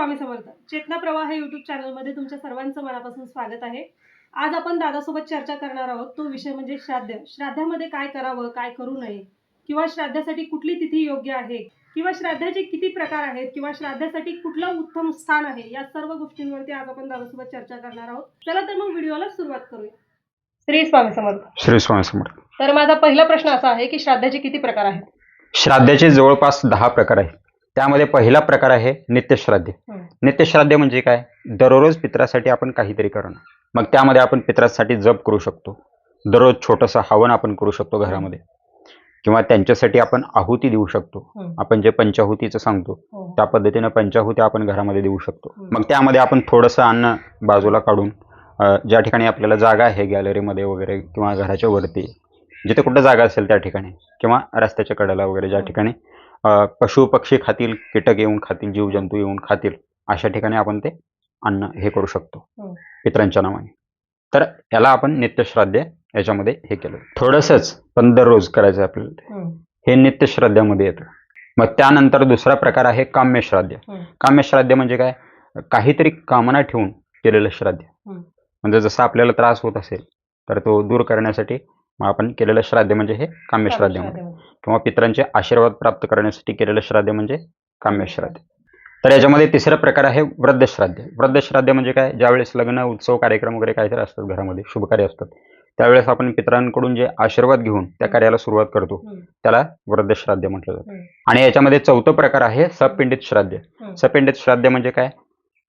स्वामी समर्थ. चेतना प्रवाह हे युट्यूब चॅनलमध्ये तुमच्या सर्वांचं मनापासून स्वागत आहे. आज आपण दादासोबत चर्चा करणार आहोत. तो विषय म्हणजे श्राद्ध. श्राद्धामध्ये काय करावं काय करू नये? किंवा श्राद्धासाठी कुठली तिथी योग्य आहे? किंवा श्राद्धाचे किती प्रकार आहेत? किंवा श्राद्धासाठी कुठलं उत्तम स्थान आहे? या सर्व गोष्टींवरती आज आपण दादासोबत चर्चा करणार आहोत. चला तर मग व्हिडिओला सुरुवात करूया. श्री स्वामी समर्थ. श्री स्वामी समर्थ. तर माझा पहिला प्रश्न असा आहे की श्राद्धाचे किती प्रकार आहेत? श्राद्धाचे जवळपास दहा प्रकार आहेत. त्यामध्ये पहिला प्रकार आहे नित्यश्राद्ध. नित्यश्राद्ध म्हणजे काय दररोज पित्रासाठी आपण काहीतरी करणं मग त्यामध्ये आपण पित्रासाठी जप करू शकतो दररोज छोटंसं हवन आपण करू शकतो घरामध्ये किंवा त्यांच्यासाठी आपण आहुती देऊ शकतो. आपण जे पंचाहुतीचं सांगतो हो. त्या पद्धतीनं पंचाहुती आपण घरामध्ये देऊ शकतो. मग त्यामध्ये आपण थोडंसं अन्न बाजूला काढून ज्या ठिकाणी आपल्याला जागा आहे गॅलरीमध्ये वगैरे किंवा घराच्या वरती जिथे कुठं जागा असेल त्या ठिकाणी किंवा रस्त्याच्या कडेला वगैरे ज्या. ठिकाणी पशु पक्षी खातील कीटक येऊन खातील जीवजंतू येऊन खातील अशा ठिकाणी आपण ते अन्न हे करू शकतो हम्म. पित्रांच्या नावाने तर याला आपण नित्यश्राद्ध याच्यामध्ये हे केलं थोडंसंच पण दररोज करायचं आपल्याला. हे नित्यश्राद्धामध्ये येतं मग त्यानंतर दुसरा प्रकार आहे काम्यश्राद्ध हम्म. काम्यश्राद्ध म्हणजे काय काहीतरी कामना ठेवून केलेलं श्राद्ध. म्हणजे जसं आपल्याला त्रास होत असेल तर तो दूर करण्यासाठी मग आपण केलेलं श्राद्ध म्हणजे हे काम्यश्राद्ध. किंवा पितरांचे आशीर्वाद प्राप्त करण्यासाठी केलेलं श्राद्ध म्हणजे काम्यश्राद्ध तर याच्यामध्ये तिसरा प्रकार आहे वृद्धश्राद्ध वृद्धश्राद्ध म्हणजे काय ज्यावेळेस लग्न उत्सव कार्यक्रम वगैरे काहीतरी असतात घरामध्ये शुभकार्य असतात त्यावेळेस आपण पितरांकडून जे आशीर्वाद घेऊन त्या कार्याला सुरुवात करतो. त्याला वृद्धश्राद्ध म्हटलं जातं. आणि याच्यामध्ये चौथं प्रकार आहे सपिंडित श्राद्ध. सपिंडित श्राद्ध म्हणजे काय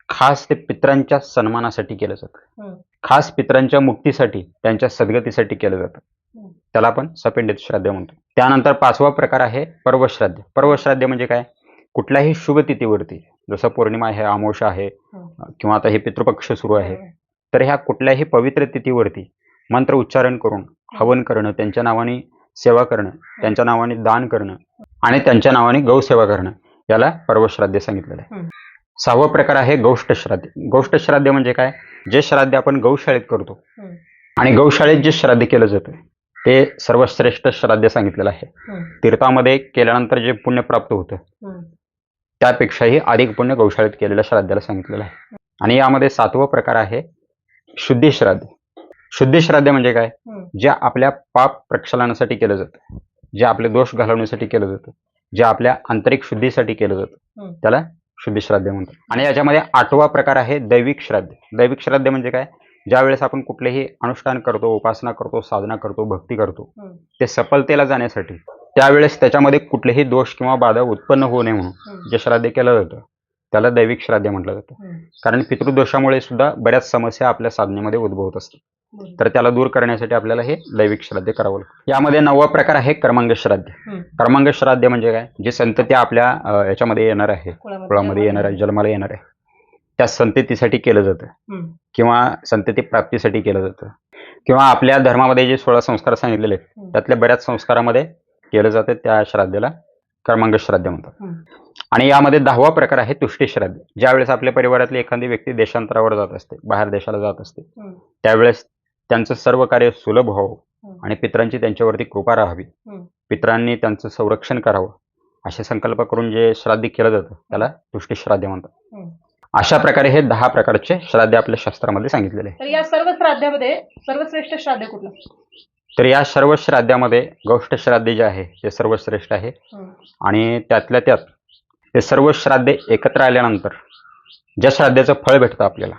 खास ते पितरांच्या सन्मानासाठी केलं जातं. खास पितरांच्या मुक्तीसाठी त्यांच्या सद्गतीसाठी केलं जातं. त्याला आपण सपिंडित श्राद्ध म्हणतो. त्यानंतर पाचवा प्रकार आहे पर्वश्राद्ध. पर्वश्राद्ध म्हणजे काय? कुठल्याही शुभ तिथीवरती जसं पौर्णिमा आहे अमावस्या आहे हम्म. किंवा आता हे पितृपक्ष सुरू आहे तर ह्या कुठल्याही पवित्र तिथीवरती मंत्र उच्चारण करून हवन करणं त्यांच्या नावाने सेवा करणं त्यांच्या नावाने दान करणं आणि त्यांच्या नावाने गौसेवा करणं याला पर्वश्राद्ध सांगितलेलं आहे. सहावा प्रकार आहे गौष्ट श्राद्ध गौष्ट श्राद्ध म्हणजे काय? जे श्राद्ध आपण गौशाळेत करतो. आणि गौशाळेत जे श्राद्ध केलं जातं ते सर्वश्रेष्ठ श्राद्ध सांगितलेलं आहे. तीर्थामध्ये केल्यानंतर जे पुण्य प्राप्त होतं. त्यापेक्षाही अधिक पुण्य गौशाळेत केलेल्या श्राद्धाला सांगितलेलं आहे आणि यामध्ये सातवा प्रकार आहे शुद्धी श्राद्ध शुद्धी श्राद्ध म्हणजे काय. जे आपल्या पाप प्रक्षालनासाठी केलं जातं जे आपले दोष घालवण्यासाठी केलं जातं जे आपल्या आंतरिक शुद्धीसाठी केलं जातं. त्याला शुद्धी श्राद्ध म्हणतात आणि याच्यामध्ये आठवा प्रकार आहे दैविक श्राद्ध दैविक श्राद्ध म्हणजे काय ज्या वेळेस आपण कुठलेही अनुष्ठान करतो उपासना करतो साधना करतो भक्ती करतो. ते सफलतेला जाण्यासाठी त्यावेळेस त्याच्यामध्ये कुठलेही दोष किंवा बाधा उत्पन्न होऊ नये म्हणून. जे श्राद्ध केलं जातं त्याला दैविक श्राद्ध म्हटलं जातं. कारण पितृदोषामुळे सुद्धा बऱ्याच समस्या आपल्या साधनेमध्ये उद्भवत असतात. तर त्याला दूर करण्यासाठी आपल्याला हे दैविक श्राद्ध करावं लागतं यामध्ये नववा प्रकार आहे कर्मांग श्राद्ध. कर्मांग श्राद्ध म्हणजे काय जे संतती आपल्या याच्यामध्ये येणार आहे कुळामध्ये येणार आहे जन्माला येणार आहे त्या संततीसाठी केलं जातं. किंवा संतती प्राप्तीसाठी केलं जातं किंवा आपल्या धर्मामध्ये जे सोळा संस्कार सांगितलेले आहेत. त्यातल्या बऱ्याच संस्कारामध्ये केलं जातं त्या श्राद्धेला कर्मांग श्राद्ध म्हणतात. आणि यामध्ये दहावा प्रकार आहे तुष्टी श्राद्ध ज्यावेळेस आपल्या परिवारातली एखादी व्यक्ती देशांतरावर जात असते बाहेर देशाला जात असते. त्यावेळेस त्यांचं सर्व कार्य सुलभ व्हावं. आणि पितरांची त्यांच्यावरती कृपा राहावी. पितरांनी त्यांचं संरक्षण करावं असे संकल्प करून जे श्राद्ध केलं जातं त्याला तुष्टी श्राद्ध म्हणतात. अशा प्रकारे हे दहा प्रकारचे श्राद्ध आपल्या शास्त्रामध्ये सांगितलेले आहे तर या सर्व श्राद्धामध्ये सर्वश्रेष्ठ श्राद्ध कुठलं तर या सर्व श्राद्धामध्ये गौष्ट श्राद्ध जे आहे ते सर्वश्रेष्ठ आहे. आणि त्यातल्या त्यात हे सर्व श्राद्ध एकत्र आल्यानंतर ज्या श्राद्धाचं फळ भेटतं आपल्याला.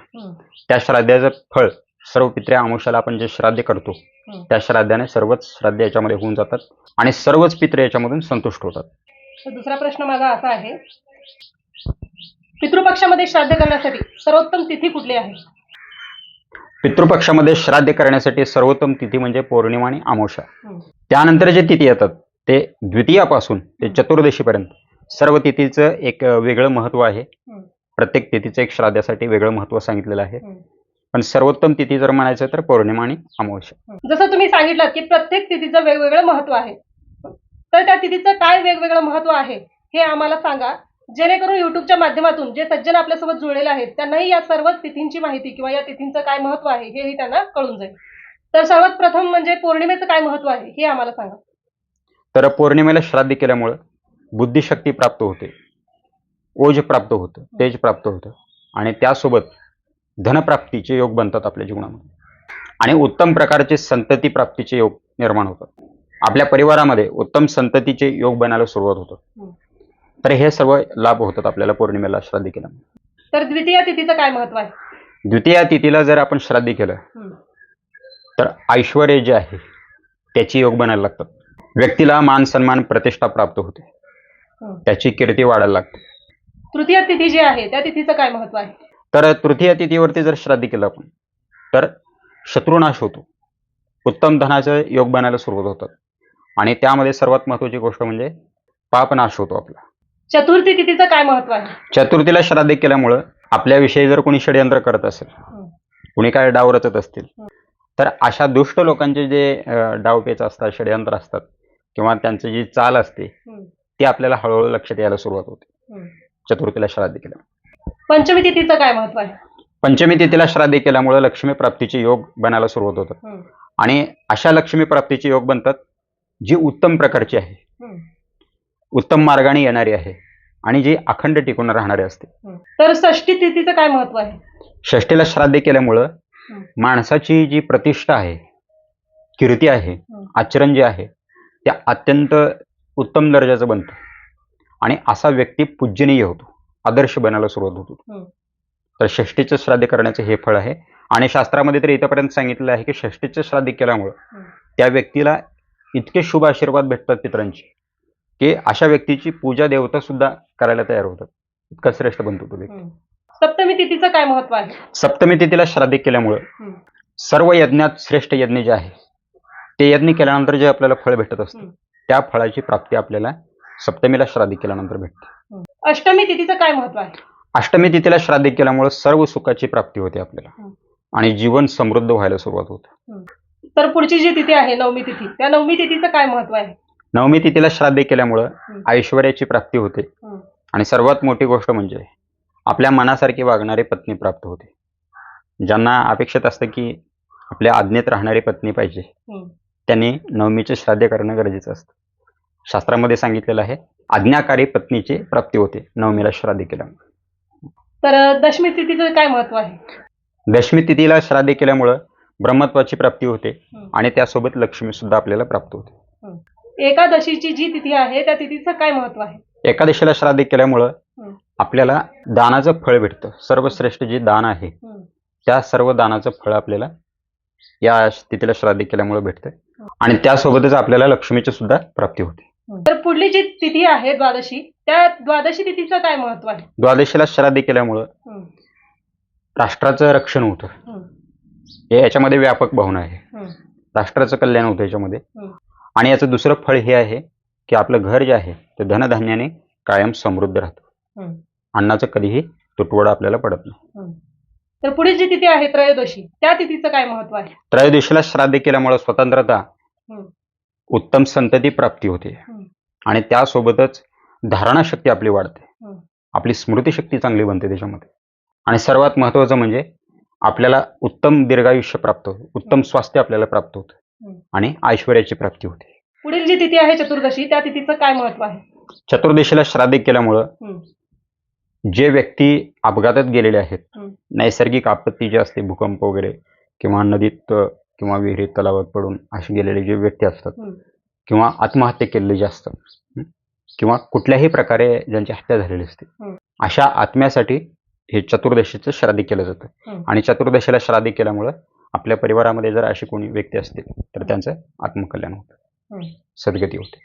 त्या श्राद्धाचं फळ सर्व पित्र्या आमुषाला आपण जे श्राद्ध करतो. त्या श्राद्धाने सर्वच श्राद्ध याच्यामध्ये होऊन जातात आणि सर्वच पित्रे याच्यामधून संतुष्ट होतात दुसरा प्रश्न माझा असा आहे पितृपक्षामध्ये श्राद्ध करण्यासाठी सर्वोत्तम तिथी कुठली आहे? पितृपक्षामध्ये श्राद्ध करण्यासाठी सर्वोत्तम तिथी म्हणजे पौर्णिमा आणि अमावस्या हम्म. त्यानंतर जे तिथी येतात ते द्वितीयापासून ते चतुर्दशीपर्यंत. सर्व तिथीचं एक वेगळं महत्त्व आहे. प्रत्येक तिथीचं एक श्राद्धासाठी वेगळं महत्त्व सांगितलेलं आहे. पण सर्वोत्तम तिथी जर म्हणायचं तर पौर्णिमा आणि अमावस्या जसं तुम्ही सांगितलं की प्रत्येक तिथीचं वेगवेगळं महत्त्व आहे. तर त्या तिथीचं काय वेगवेगळं महत्त्व आहे हे आम्हाला सांगा. जेणेकरून युट्यूबच्या माध्यमातून जे सज्जन आपल्यासोबत जुळलेले आहेत त्यांनाही या सर्व तिथींची माहिती किंवा या तिथींचं काय महत्त्व आहे हेही त्यांना कळून जाईल. तर सर्वात प्रथम म्हणजे पौर्णिमेचं काय महत्त्व आहे हे आम्हाला सांगा. तर पौर्णिमेला श्राद्ध केल्यामुळं बुद्धिशक्ती प्राप्त होते ओज प्राप्त होतं तेज प्राप्त होतं आणि त्यासोबत धनप्राप्तीचे योग बनतात आपल्या जीवनामध्ये. आणि उत्तम प्रकारचे संतती प्राप्तीचे योग निर्माण होतात. आपल्या परिवारामध्ये उत्तम संततीचे योग बनायला सुरुवात. होतं. तर हे सर्व लाभ होतात आपल्याला पौर्णिमेला श्राद्धी केल्यामुळे. तर द्वितीय तिथीचं काय महत्त्व आहे? द्वितीया तिथीला जर आपण श्राद्धी केलं हम्म. तर ऐश्वर जे आहे त्याची योग बनायला लागतात. व्यक्तीला मान सन्मान प्रतिष्ठा प्राप्त होते. हम्म. त्याची कीर्ती वाढायला लागते. तृतीय तिथी जी आहे त्या तिथीचं काय महत्त्व आहे? तर तृतीय तिथीवरती जर श्राद्धी केलं आपण तर शत्रुनाश होतो. उत्तम धनाचे योग बनायला सुरुवात होतात. आणि त्यामध्ये सर्वात महत्वाची गोष्ट म्हणजे पापनाश होतो आपला. चतुर्थी तिथीचं काय महत्त्व आहे चतुर्थीला श्राद्ध केल्यामुळं आपल्याविषयी जर कोणी षडयंत्र करत असेल. कोणी काय डाव रचत असतील. तर अशा दुष्ट लोकांचे जे अं, डावपेच असतात षडयंत्र असतात किंवा त्यांची जी चाल असते हम्म. ती आपल्याला हळूहळू लक्षात यायला सुरुवात होते हम्म. चतुर्थीला श्राद्ध केल्यामुळे पंचमी तिथीचं काय महत्त्व आहे पंचमी तिथीला श्राद्ध केल्यामुळे लक्ष्मी प्राप्तीचे योग बनायला सुरुवात होतात हम्म. आणि अशा लक्ष्मी प्राप्तीचे योग बनतात जी उत्तम प्रकारची आहे हम्म. उत्तम मार्गाने येणारी आहे आणि जी अखंड टिकून राहणारी असते. तर षष्टी तिथीचं काय महत्त्व आहे षष्टीला श्राद्ध केल्यामुळं. माणसाची जी प्रतिष्ठा आहे कीर्ती आहे. आचरण जे आहे त्या अत्यंत उत्तम दर्जाचं बनतं आणि असा व्यक्ती पूजनीय होतो आदर्श बनायला सुरुवात होतो. तर षष्टीचं श्राद्ध करण्याचं हे फळ आहे आणि शास्त्रामध्ये तर इथपर्यंत सांगितलं आहे की षष्टीचं श्राद्ध केल्यामुळं. त्या व्यक्तीला इतके शुभ आशीर्वाद भेटतात पितरांची की अशा व्यक्तीची पूजा देवता सुद्धा करायला तयार होतात. इतका श्रेष्ठ बनतो तो व्यक्ती. सप्तमी तिथीचं काय महत्त्व आहे? सप्तमी तिथीला श्राद्ध केल्यामुळं. सर्व यज्ञात श्रेष्ठ यज्ञ जे आहे ते यज्ञ केल्यानंतर जे आपल्याला फळ भेटत असतं. त्या फळाची प्राप्ती आपल्याला सप्तमीला श्राद्ध केल्यानंतर भेटते. अष्टमी तिथीचं काय महत्त्व आहे? अष्टमी तिथीला श्राद्ध केल्यामुळे सर्व सुखाची प्राप्ती होते आपल्याला. आणि जीवन समृद्ध व्हायला सुरुवात होते. तर पुढची जी तिथी आहे नवमी तिथी त्या नवमी तिथीचं काय महत्त्व आहे? नवमी तिथीला श्राद्ध केल्यामुळं. ऐश्वर्याची प्राप्ती होते. आणि सर्वात मोठी गोष्ट म्हणजे आपल्या मनासारखी वागणारी पत्नी प्राप्त होते ज्यांना अपेक्षित असतं की आपल्या आज्ञेत राहणारी पत्नी पाहिजे. त्यांनी नवमीचे श्राद्ध करणं गरजेचं असतं शास्त्रामध्ये सांगितलेलं आहे आज्ञाकारी पत्नीची प्राप्ती होते नवमीला श्राद्ध केल्यामुळे तर दशमी तिथीचं काय महत्त्व आहे दशमी तिथीला श्राद्ध केल्यामुळं ब्रह्मत्वाची प्राप्ती होते. आणि त्यासोबत लक्ष्मी सुद्धा आपल्याला प्राप्त होते एकादशीची जी तिथी आहे त्या तिथीचं काय महत्त्व आहे एकादशीला श्राद्ध केल्यामुळं. आपल्याला दानाचं फळ भेटतं सर्वश्रेष्ठ जे दान आहे. त्या सर्व दानाचं फळ आपल्याला या तिथीला श्राद्ध केल्यामुळे भेटतं आणि त्यासोबतच आपल्याला लक्ष्मीची सुद्धा प्राप्ती होते तर पुढली जी तिथी आहे द्वादशी त्या द्वादशी तिथीचं काय महत्त्व आहे द्वादशीला श्राद्ध केल्यामुळं. राष्ट्राचं रक्षण होतं. हे याच्यामध्ये व्यापक भावना आहे. राष्ट्राचं कल्याण होतं याच्यामध्ये. आणि याचं दुसरं फळ हे आहे की आपलं घर जे आहे ते धनधान्याने कायम समृद्ध राहतं. अन्नाचं कधीही तुटवडा आपल्याला पडत नाही. तर पुढील जी तिथी आहे त्रयोदशी त्या तिथीचं काय महत्त्व आहे? त्रयोदशीला श्राद्ध केल्यामुळे स्वतंत्रता. उत्तम संतती प्राप्ती होते. आणि त्यासोबतच धारणा शक्ती आपली वाढते. आपली स्मृतिशक्ती चांगली बनते त्याच्यामध्ये. आणि सर्वात महत्वाचं म्हणजे आपल्याला उत्तम दीर्घायुष्य प्राप्त होतं. उत्तम स्वास्थ्य आपल्याला प्राप्त होतं. आणि ऐश्वर्याची प्राप्ती होते. पुढील जी तिथी आहे चतुर्दशी त्या तिथीचं काय महत्त्व आहे चतुर्दशीला श्राद्ध केल्यामुळं हम्म. जे व्यक्ती अपघातात गेलेले आहेत हम्म. नैसर्गिक आपत्ती जी असते भूकंप वगैरे किंवा नदीत अ, किंवा विहिरीत तलावात पडून असे गेलेले जे व्यक्ती असतात हम्म. किंवा आत्महत्या केलेले जे असतात हं, किंवा कुठल्याही प्रकारे ज्यांची हत्या झालेली असते हम्म. अशा आत्म्यासाठी हे चतुर्दशीचं श्राद्ध केलं जातं हम्म. आणि चतुर्दशीला श्राद्ध केल्यामुळं आपल्या परिवारामध्ये जर अशी कोणी व्यक्ती असतील तर त्यांचं आत्मकल्याण होतं. सद्गती होते.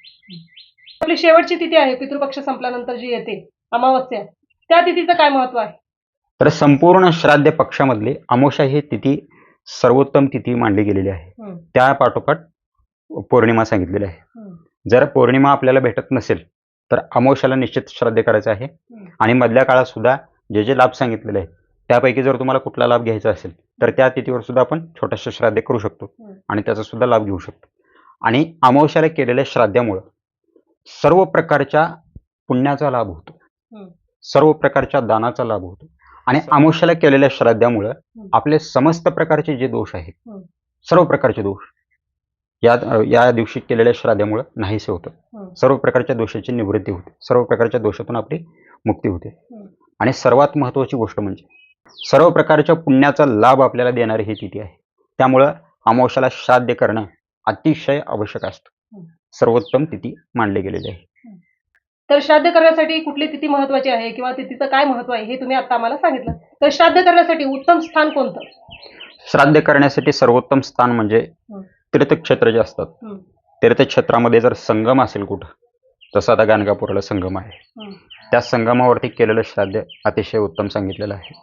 आपली शेवटची तिथी आहे पितृपक्ष संपल्यानंतर जी येते अमावस्या. त्या तिथीचं काय महत्त्व आहे? तर संपूर्ण श्राद्ध पक्षामधली अमोशा ही तिथी सर्वोत्तम तिथी मांडली गेलेली आहे. त्या पाठोपाठ पौर्णिमा सांगितलेली आहे. जर पौर्णिमा आपल्याला भेटत नसेल तर अमावस्याला निश्चित श्राद्ध करायचं आहे. आणि मधल्या काळात सुद्धा जे जे लाभ सांगितलेले आहेत त्यापैकी जर तुम्हाला कुठला लाभ घ्यायचा असेल तर त्या तिथीवर सुद्धा आपण छोटंसं श्राद्ध करू शकतो. आणि त्याचा सुद्धा लाभ घेऊ शकतो. आणि अमावस्याला केलेल्या श्राद्धामुळं सर्व प्रकारच्या पुण्याचा लाभ होतो. सर्व प्रकारच्या दानाचा लाभ होतो आणि अमावस्याला केलेल्या श्राद्धामुळं. आपले समस्त प्रकारचे जे दोष आहेत. सर्व प्रकारचे दोष या या दिवशी केलेल्या श्राद्धामुळं नाहीसे होतं. सर्व प्रकारच्या दोषाची निवृत्ती होते सर्व प्रकारच्या दोषातून आपली मुक्ती होते. आणि सर्वात महत्त्वाची गोष्ट म्हणजे सर्व प्रकारच्या पुण्याचा लाभ आपल्याला देणारी ही तिथी आहे त्यामुळं अमावस्याला श्राद्ध करणं अतिशय आवश्यक असतं. सर्वोत्तम तिथी मानली गेलेली आहे तर श्राद्ध करण्यासाठी कुठली तिथी महत्वाची आहे किंवा तिथीचं काय महत्त्व आहे हे तुम्ही आता आम्हाला सांगितलं तर श्राद्ध करण्यासाठी उत्तम स्थान कोणतं श्राद्ध करण्यासाठी सर्वोत्तम स्थान म्हणजे. तीर्थक्षेत्र जे असतात. तीर्थक्षेत्रामध्ये जर संगम असेल कुठं जसं आता गाणगापूरला संगम आहे. त्या संगमावरती केलेलं श्राद्ध अतिशय उत्तम सांगितलेलं आहे.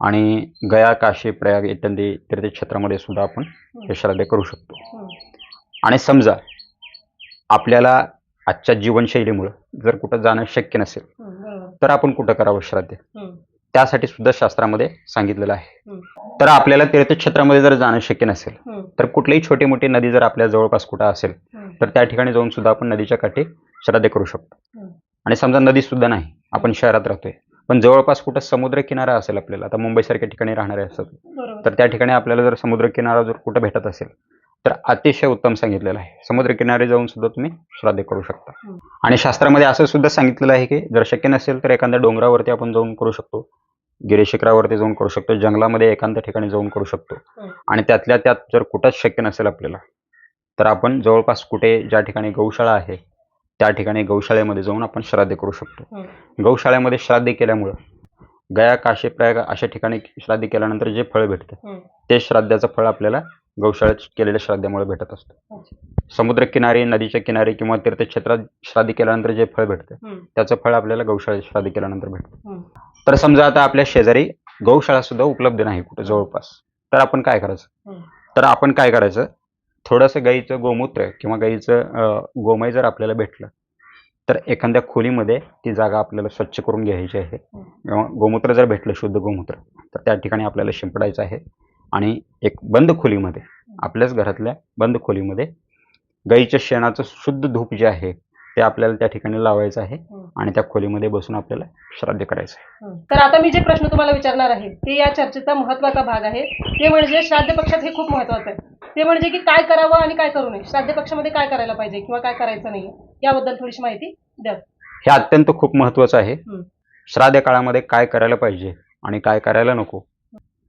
आणि गया काशी प्रयाग इत्यादी तीर्थक्षेत्रामध्ये सुद्धा आपण हे श्राद्ध करू शकतो. आणि समजा आपल्याला आजच्या जीवनशैलीमुळं जर कुठं जाणं शक्य नसेल. तर आपण कुठं करावं श्राद्ध. त्यासाठी सुद्धा शास्त्रामध्ये सांगितलेलं आहे. तर आपल्याला तीर्थक्षेत्रामध्ये जर जाणं शक्य नसेल. तर कुठलीही छोटी मोठी नदी जर आपल्या जवळपास कुठं असेल. तर त्या ठिकाणी जाऊन सुद्धा आपण नदीच्या काठी श्राद्ध करू शकतो. आणि समजा नदी सुद्धा नाही आपण शहरात राहतोय पण जवळपास कुठं समुद्र किनारा असेल आपल्याला आता मुंबईसारख्या ठिकाणी राहणारे असतात तर त्या ठिकाणी आपल्याला जर समुद्र किनारा जर कुठं भेटत असेल तर अतिशय उत्तम सांगितलेलं आहे समुद्र किनारी जाऊन सुद्धा तुम्ही श्राद्ध करू शकता. आणि शास्त्रामध्ये असं सुद्धा सांगितलेलं आहे की जर शक्य नसेल तर एखाद्या डोंगरावरती आपण जाऊन करू शकतो गिरीशिखरावरती जाऊन करू शकतो जंगलामध्ये एखाद्या ठिकाणी जाऊन करू शकतो. आणि त्यातल्या त्यात जर कुठंच शक्य नसेल आपल्याला तर आपण जवळपास कुठे ज्या ठिकाणी गौशाळा आहे त्या ठिकाणी गौशाळेमध्ये जाऊन आपण श्राद्ध करू शकतो हम्म. गौशाळेमध्ये श्राद्ध केल्यामुळं गया काशी प्रयाग अशा ठिकाणी श्राद्ध केल्यानंतर जे फळ भेटतं हम्म. ते श्राद्धाचं फळ आपल्याला गौशाळेत केलेल्या श्राद्धामुळे भेटत असतं. समुद्र किनारी नदीच्या किनारी किंवा तीर्थक्षेत्रात श्राद्ध केल्यानंतर जे फळ भेटतं. त्याचं फळ आपल्याला गौशाळेत श्राद्ध केल्यानंतर भेटतं. तर समजा आता आपल्या शेजारी गौशाळा सुद्धा उपलब्ध नाही कुठे जवळपास तर आपण काय करायचं. तर आपण काय करायचं थोडंसं गाईचं गोमूत्र किंवा गाईचं गोमय जर आपल्याला भेटलं तर एखाद्या खोलीमध्ये ती जागा आपल्याला स्वच्छ करून घ्यायची आहे. किंवा गोमूत्र जर भेटलं शुद्ध गोमूत्र तर त्या ठिकाणी आपल्याला शिंपडायचं आहे आणि एक बंद खोलीमध्ये आपल्याच घरातल्या बंद खोलीमध्ये गाईच्या शेणाचं शुद्ध धूप जे आहे ते आपल्याला त्या ठिकाणी लावायचं आहे. आणि त्या खोलीमध्ये बसून आपल्याला श्राद्ध करायचं आहे. तर आता मी जे प्रश्न तुम्हाला विचारणार आहे ते या चर्चेचा महत्त्वाचा भाग आहे ते म्हणजे श्राद्ध पक्षात हे खूप महत्वाचं आहे ते म्हणजे की काय करावं आणि काय करू नये श्राद्ध पक्षामध्ये काय करायला पाहिजे किंवा काय करायचं नाही याबद्दल थोडीशी माहिती द्या हे अत्यंत खूप महत्त्वाचं आहे. श्राद्ध काळामध्ये काय करायला पाहिजे आणि काय करायला नको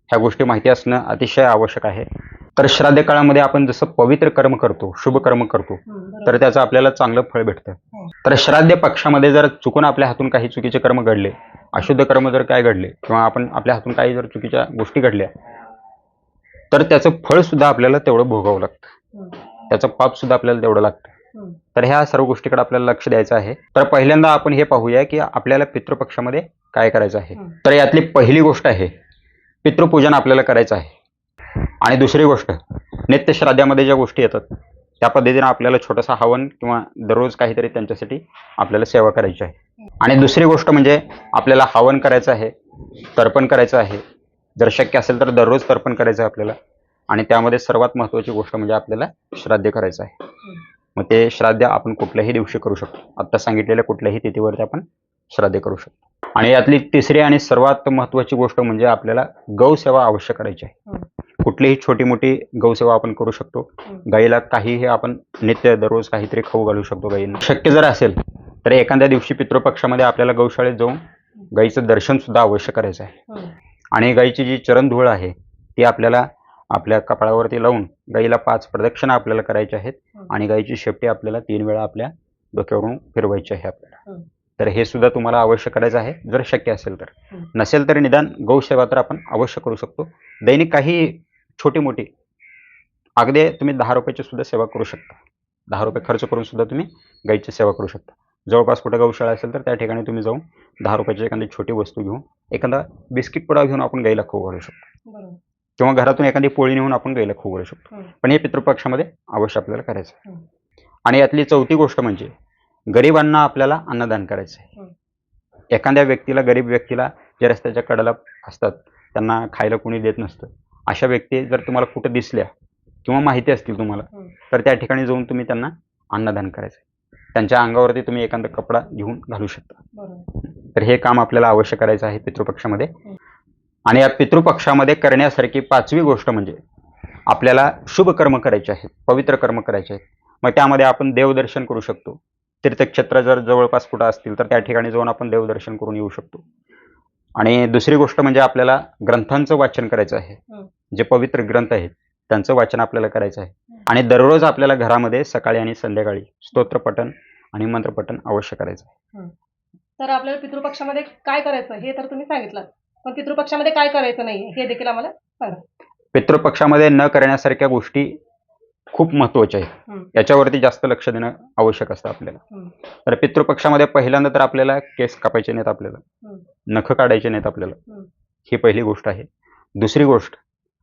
ह्या गोष्टी माहिती असणं अतिशय आवश्यक आहे तर श्राद्ध काळामध्ये आपण जसं पवित्र कर्म करतो शुभ कर्म करतो. तर त्याचं आपल्याला चांगलं फळ भेटतं हो. तर श्राद्ध पक्षामध्ये जर चुकून आपल्या हातून काही चुकीचे कर्म घडले अशुद्ध कर्म जर काय घडले किंवा आपण आपल्या हातून काही जर चुकीच्या गोष्टी घडल्या तर त्याचं फळ सुद्धा आपल्याला तेवढं भोगावं लागतं. त्याचं पाप सुद्धा आपल्याला तेवढं लागतं. तर ह्या सर्व गोष्टीकडे आपल्याला लक्ष द्यायचं आहे तर पहिल्यांदा आपण हे पाहूया की आपल्याला पितृपक्षामध्ये काय करायचं आहे. तर यातली पहिली गोष्ट आहे पितृपूजन आपल्याला करायचं आहे आणि दुसरी गोष्ट नित्य श्राद्धामध्ये ज्या गोष्टी येतात त्या पद्धतीने आपल्याला छोटासा हवन किंवा दररोज काहीतरी त्यांच्यासाठी आपल्याला सेवा करायची आहे. आणि दुसरी गोष्ट म्हणजे आपल्याला हवन करायचं आहे तर्पण करायचं आहे. जर शक्य असेल तर दररोज तर्पण करायचं आहे आपल्याला. आणि त्यामध्ये सर्वात महत्त्वाची गोष्ट म्हणजे आपल्याला श्राद्ध करायचं आहे. मग ते श्राद्ध आपण कुठल्याही दिवशी करू शकतो. आत्ता सांगितलेल्या कुठल्याही तिथीवरती आपण श्राद्ध करू शकतो. आणि यातली तिसरी आणि सर्वात महत्त्वाची गोष्ट म्हणजे आपल्याला गौसेवा अवश्य करायची आहे. हो. कुठलीही छोटी मोठी गौसेवा आपण करू शकतो. गाईला काहीही आपण नित्य दररोज काहीतरी खाऊ घालू शकतो गाईंना शक्य जर असेल तर एखाद्या दिवशी पितृपक्षामध्ये आपल्याला गौशाळेत जाऊन गाईचं दर्शन सुद्धा अवश्य करायचं आहे. आणि गाईची जी चरणधूळ आहे ती आपल्याला आपल्या कपाळावरती लावून गाईला पाच प्रदक्षिणा आपल्याला करायच्या आहेत. आणि गाईची शेपटी आपल्याला तीन वेळा आपल्या डोक्यावरून फिरवायची आहे आपल्याला. तर हे सुद्धा तुम्हाला अवश्य करायचं आहे जर शक्य असेल तर. नसेल तर निदान गौसेवा तर आपण अवश्य करू शकतो दैनिक काही छोटी मोठी अगदी तुम्ही दहा रुपयाची सुद्धा सेवा करू शकता. दहा रुपये खर्च करून सुद्धा तुम्ही गाईची सेवा करू शकता. जवळपास कुठे गौशाळा असेल तर त्या ठिकाणी तुम्ही जाऊन दहा रुपयाची एखादी छोटी वस्तू घेऊन एखादा बिस्किट पुडा घेऊन आपण गाईला खाऊ घालू शकतो. किंवा घरातून एखादी पोळी नेऊन आपण गाईला खाऊ घालू शकतो. हम्म. पण हे पितृपक्षामध्ये अवश्य आपल्याला करायचं आहे. हम्म. आणि यातली चौथी गोष्ट म्हणजे गरिबांना आपल्याला अन्नदान करायचं आहे. हम्म. एखाद्या व्यक्तीला गरीब व्यक्तीला जे रस्त्याच्या कडेला असतात त्यांना खायला कोणी देत नसतं. अशा व्यक्ती जर तुम्हाला कुठं दिसल्या किंवा माहिती असतील तुम्हाला हम्म. तर त्या ठिकाणी जाऊन तुम्ही त्यांना अन्नदान करायचं. त्यांच्या अंगावरती तुम्ही एखादा कपडा घेऊन घालू शकता. तर हे काम आपल्याला अवश्य करायचं आहे पितृपक्षामध्ये. आणि या पितृपक्षामध्ये करण्यासारखी पाचवी गोष्ट म्हणजे आपल्याला शुभ कर्म करायचे आहेत पवित्र कर्म करायचे आहेत. मग त्यामध्ये आपण देवदर्शन करू शकतो. तीर्थक्षेत्र जर जवळपास कुठं असतील तर त्या ठिकाणी जाऊन आपण देवदर्शन करून येऊ शकतो. आणि दुसरी गोष्ट म्हणजे आपल्याला ग्रंथांचं वाचन करायचं आहे. हं. जे पवित्र ग्रंथ आहेत त्यांचं वाचन आपल्याला करायचं आहे. हं. आणि दररोज आपल्याला घरामध्ये सकाळी आणि संध्याकाळी स्तोत्रपठण आणि मंत्रपठण अवश्य करायचं आहे. तर आपल्याला पितृपक्षामध्ये काय करायचं? हे तर तुम्ही सांगितलं. पण पितृपक्षामध्ये काय करायचं नाही? हे देखील आम्हाला सांगा. पितृपक्षामध्ये न करण्यासारख्या गोष्टी खूप महत्त्वाच्या आहेत हं. याच्यावरती जास्त लक्ष देणं आवश्यक असतं आपल्याला. तर पितृपक्षामध्ये पहिल्यांदा तर आपल्याला केस कापायचे नाहीत आपल्याला. नख काढायचे नाहीत आपल्याला हं. पहिली गोष्ट आहे दुसरी गोष्ट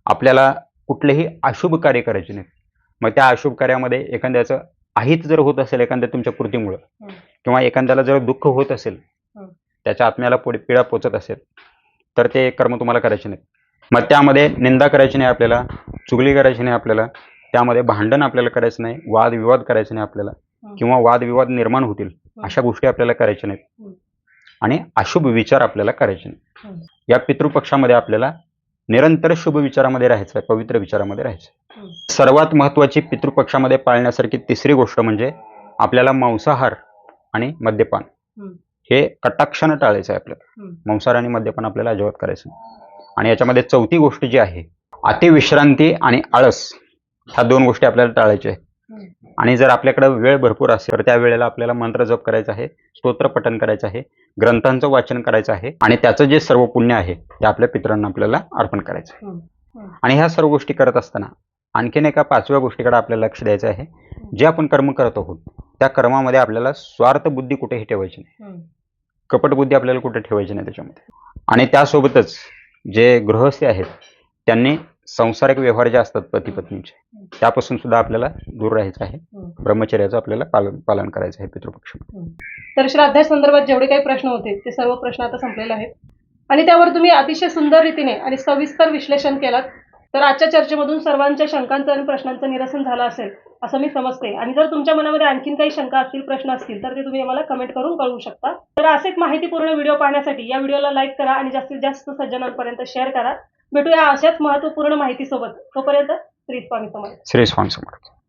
आपल्याला कुठलेही अशुभ कार्य करायचे नाहीत मग त्या अशुभ कार्यामध्ये एखाद्याचं अहित जर होत असेल एखाद्या तुमच्या कृतीमुळं. किंवा एखाद्याला जर दुःख होत असेल. त्याच्या आत्म्याला पुढे पीडा पोचत असेल तर ते कर्म तुम्हाला करायचे नाहीत मग त्यामध्ये निंदा करायची नाही आपल्याला चुगली करायची नाही आपल्याला त्यामध्ये भांडण आपल्याला करायचं नाही वादविवाद करायचे नाही आपल्याला. किंवा वादविवाद निर्माण होतील. अशा गोष्टी आपल्याला करायच्या. नाहीत आणि अशुभ विचार आपल्याला करायचे नाही. या पितृपक्षामध्ये आपल्याला निरंतर शुभ विचारामध्ये राहायचं आहे पवित्र विचारामध्ये राहायचं. आहे सर्वात महत्त्वाची पितृपक्षामध्ये पाळण्यासारखी तिसरी गोष्ट म्हणजे आपल्याला मांसाहार आणि मद्यपान हं. कटाक्षानं टाळायचं आहे आपल्याला. मांसाहार आणि मद्यपान आपल्याला अजिबात करायचं आणि याच्यामध्ये चौथी गोष्ट जी आहे अतिविश्रांती आणि आळस ह्या दोन गोष्टी आपल्याला टाळायच्या आहेत. आणि जर आपल्याकडे वेळ भरपूर असेल तर त्या वेळेला आपल्याला मंत्र जप करायचा आहे स्तोत्र पठण करायचं आहे ग्रंथांचं वाचन करायचं आहे आणि त्याचं जे सर्व पुण्य आहे ते आपल्या पितरांना आपल्याला अर्पण करायचं आहे. आणि ह्या सर्व गोष्टी करत असताना आणखीन एका पाचव्या गोष्टीकडे आपल्याला लक्ष द्यायचं आहे जे आपण कर्म करत आहोत त्या कर्मामध्ये आपल्याला स्वार्थ बुद्धी कुठेही ठेवायची नाही. कपट बुद्धी आपल्याला कुठे ठेवायची नाही त्याच्यामध्ये आणि त्यासोबतच जे गृहस्थी आहेत त्यांनी संसारिक व्यवहार जे असतात पती पत्नीचे त्यापासून सुद्धा आपल्याला दूर राहायचं आहे. ब्रह्मचर्याचं आपल्याला पालन पालन करायचं आहे पितृपक्ष. तर श्राद्धा संदर्भात जेवढे काही प्रश्न होते ते सर्व प्रश्न आता संपलेले आहेत. आणि त्यावर तुम्ही अतिशय सुंदर रीतीने आणि सविस्तर विश्लेषण केलात. तर आजच्या चर्चेमधून सर्वांच्या शंकांचं आणि प्रश्नांचं निरसन झालं असेल असं मी समजते. आणि जर तुमच्या मनामध्ये आणखीन काही शंका असतील प्रश्न असतील तर ते तुम्ही आम्हाला कमेंट करून कळवू शकता. तर असेच माहितीपूर्ण व्हिडिओ पाहण्यासाठी या व्हिडिओला लाईक करा आणि जास्तीत जास्त सज्जनांपर्यंत शेअर करा. भेटूया अशाच महत्त्वपूर्ण माहितीसोबत. तोपर्यंत श्री स्वामी समर्थ. श्री स्वामी समर्थ.